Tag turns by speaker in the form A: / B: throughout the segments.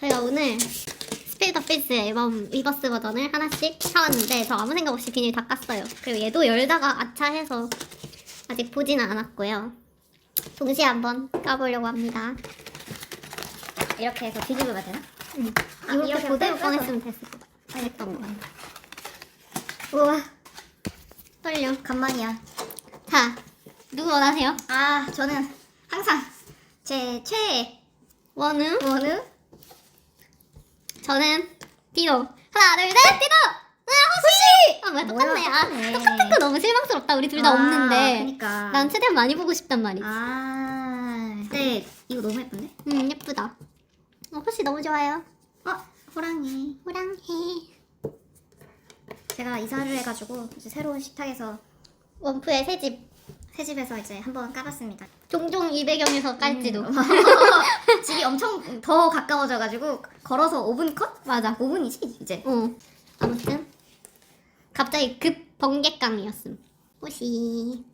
A: 저희가 오늘 스피드 필스 앨범 리버스 버전을 하나씩 사왔는데 저 아무 생각 없이 비닐 다 깠어요. 그리고 얘도 열다가 아차해서 아직 보지는 않았고요. 동시에 한번 까보려고 합니다.
B: 이렇게 해서 뒤집으면 되나?
A: 응.
B: 아,
A: 이렇게
B: 이렇게
A: 고될
B: 빼서
A: 뻔했으면 됐을 것 같아. 됐던 것 같아. 우와 떨려.
B: 간만이야.
A: 자 누구 원하세요?
B: 아, 저는 항상 제 최애
A: 원우
B: 원우
A: 저는 디노 하나 둘 셋 디노 아 호시! 아 뭐야 똑같네. 아
B: 똑같네.
A: 똑같은 거 너무 실망스럽다. 우리 둘 다
B: 아,
A: 없는데.
B: 그러니까.
A: 난 최대한 많이 보고 싶단 말이지.
B: 아, 네, 이거 너무 예쁜데?
A: 음 예쁘다. 어, 호시 너무 좋아요.
B: 어, 호랑이.
A: 호랑이.
B: 제가 이사를 해가지고 이제 새로운 식탁에서
A: 원푸의 새 집.
B: 새 집에서 이제 한번 까봤습니다.
A: 종종 이 배경에서 깔지도.
B: 음. 집이 엄청 더 가까워져가지고 걸어서 5분 컷?
A: 맞아
B: 5분이지 이제.
A: 어 아무튼 갑자기 급 번개깡이었음 호시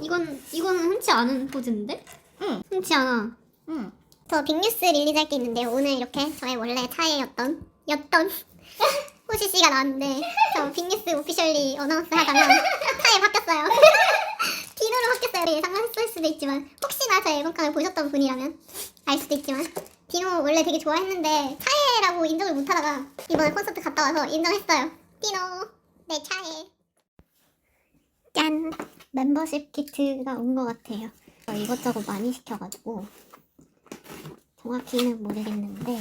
A: 이건 이거는 흔치 않은 포즈인데
B: 응,
A: 흔치 않아
B: 응.
A: 저 빅뉴스 릴리즈할 게 있는데 오늘 이렇게 저의 원래 차에였던 였던 호시 씨가 나왔는데 저 빅뉴스 오피셜리 어나운스 하다가 차에 바뀌었어요. 디노로 바뀌었어요. 네, 예상했을 수도 있지만 혹시나 저 앨범깡을 보셨던 분이라면 알 수도 있지만 디노 원래 되게 좋아했는데 차에라고 인정을 못하다가 이번에 콘서트 갔다 와서 인정했어요. 디노 내 차에. 짠. 멤버십 키트가 온 것 같아요. 어, 이것저것 많이 시켜가지고 정확히는 모르겠는데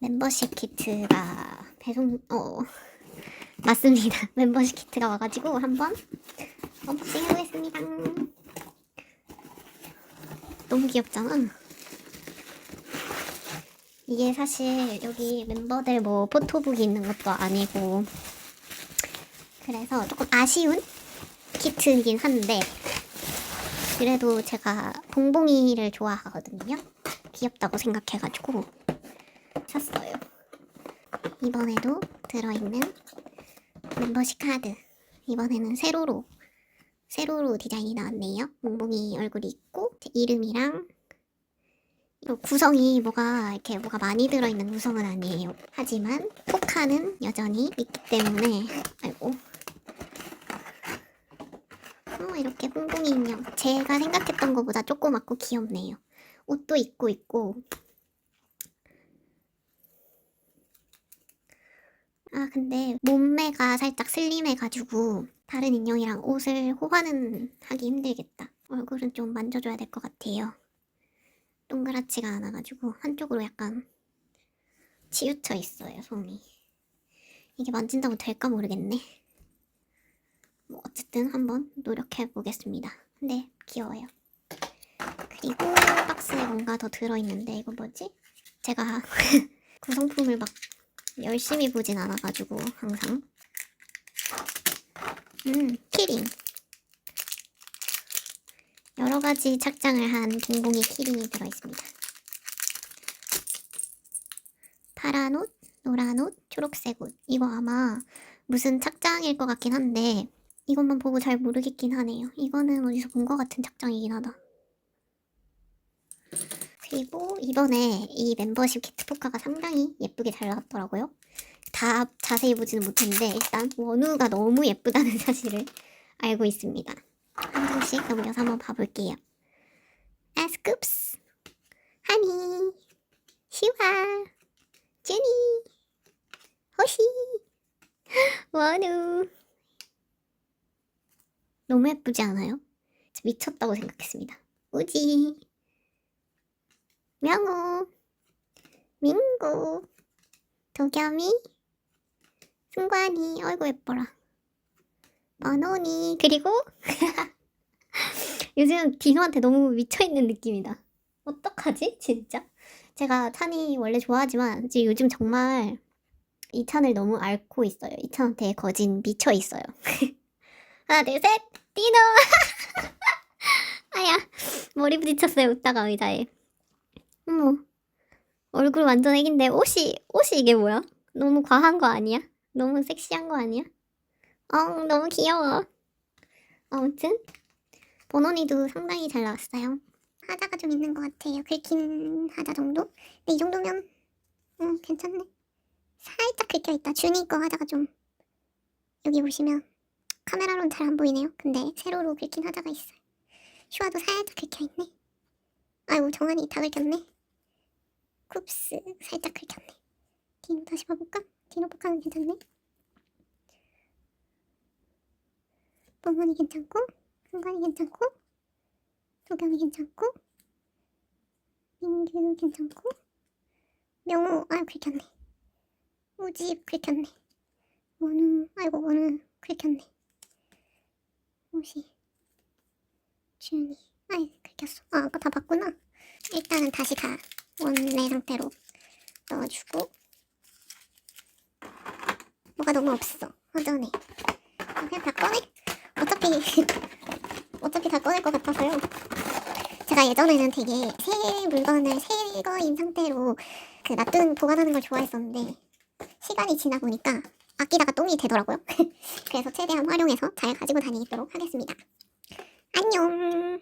A: 멤버십 키트가 배송 어 맞습니다. 멤버십 키트가 와가지고 한번 언박싱 해보겠습니다. 너무 귀엽잖아 이게 사실 여기 멤버들 뭐 포토북이 있는 것도 아니고 그래서 조금 아쉬운 키트이긴 한데 그래도 제가 봉봉이를 좋아하거든요. 귀엽다고 생각해가지고 샀어요. 이번에도 들어있는 멤버십 카드. 이번에는 세로로 세로로 디자인이 나왔네요. 봉봉이 얼굴이 있고 제 이름이랑 이 구성이 뭐가 이렇게 뭐가 많이 들어있는 구성은 아니에요. 하지만 포카는 여전히 있기 때문에 아이고 어, 이렇게 뽕뽕이 인형. 제가 생각했던 것보다 조그맣고 귀엽네요. 옷도 입고 있고. 아, 근데 몸매가 살짝 슬림해가지고 다른 인형이랑 옷을 호환은 하기 힘들겠다. 얼굴은 좀 만져줘야 될 것 같아요. 동그랗지가 않아가지고 한쪽으로 약간 치우쳐 있어요, 손이. 이게 만진다고 될까 모르겠네. 뭐 어쨌든 한번 노력해 보겠습니다. 근데 귀여워요. 그리고 박스에 뭔가 더 들어있는데 이거 뭐지? 제가 구성품을 막 열심히 보진 않아가지고 항상 음 키링 여러 가지 착장을 한 봉봉이 키링이 들어있습니다. 파란 옷, 노란 옷, 초록색 옷 이거 아마 무슨 착장일 것 같긴 한데 이것만 보고 잘 모르겠긴 하네요. 이거는 어디서 본 것 같은 착장이긴 하다. 그리고 이번에 이 멤버십 키트 포카가 상당히 예쁘게 잘 나왔더라고요. 다 자세히 보지는 못했는데 일단 원우가 너무 예쁘다는 사실을 알고 있습니다. 한 장씩 넘겨서 한번 봐볼게요. 아 스쿱스, 하니, 시와, 주니, 호시, 원우. 너무 예쁘지 않아요? 저 미쳤다고 생각했습니다. 우지, 명호, 민구, 도겸이, 승관이, 어이구 예뻐라. 만원이, 그리고 요즘 디노한테 너무 미쳐있는 느낌이다. 어떡하지? 진짜? 제가 찬이 원래 좋아하지만 지금 요즘 정말 이 찬을 너무 앓고 있어요. 이 찬한테 거진 미쳐 있어요. 하나, 둘, 셋! 디노! 아야, 머리 부딪혔어요, 웃다가 의자에. 어머, 얼굴 완전 애긴데, 옷이, 옷이 이게 뭐야? 너무 과한 거 아니야? 너무 섹시한 거 아니야? 어, 너무 귀여워. 아무튼, 번호니도 상당히 잘 나왔어요. 하자가 좀 있는 것 같아요. 긁힌 하자 정도? 근데 이 정도면
C: 응, 괜찮네. 살짝 긁혀있다. 준이 거 하다가 좀 여기 보시면 카메라로는 잘 안 보이네요. 근데 세로로 긁힌 하자가 있어요. 슈아도 살짝 긁혀있네. 아이고 정한이 다 긁혔네. 쿱스 살짝 긁혔네. 디노 다시 봐볼까? 디노 poka는 괜찮네. 뽕원이 괜찮고 승관이 괜찮고 도경이 괜찮고 민규 괜찮고 명호 아유 긁혔네. 우집 긁혔네. 원우 아이고 원우 긁혔네. 옷이 준이 아이 긁혔어. 아 아까 다 봤구나. 일단은 다시 다 원래 상태로 넣어주고 뭐가 너무 없어. 허전해. 아, 그냥 다 꺼내. 어차피 것 같아서요. 제가 예전에는 되게 새 물건을 새 거인 상태로 그 놔두는 보관하는 걸 좋아했었는데 시간이 지나 보니까 아끼다가 똥이 되더라고요. 그래서 최대한 활용해서 잘 가지고 다니도록 하겠습니다. 안녕.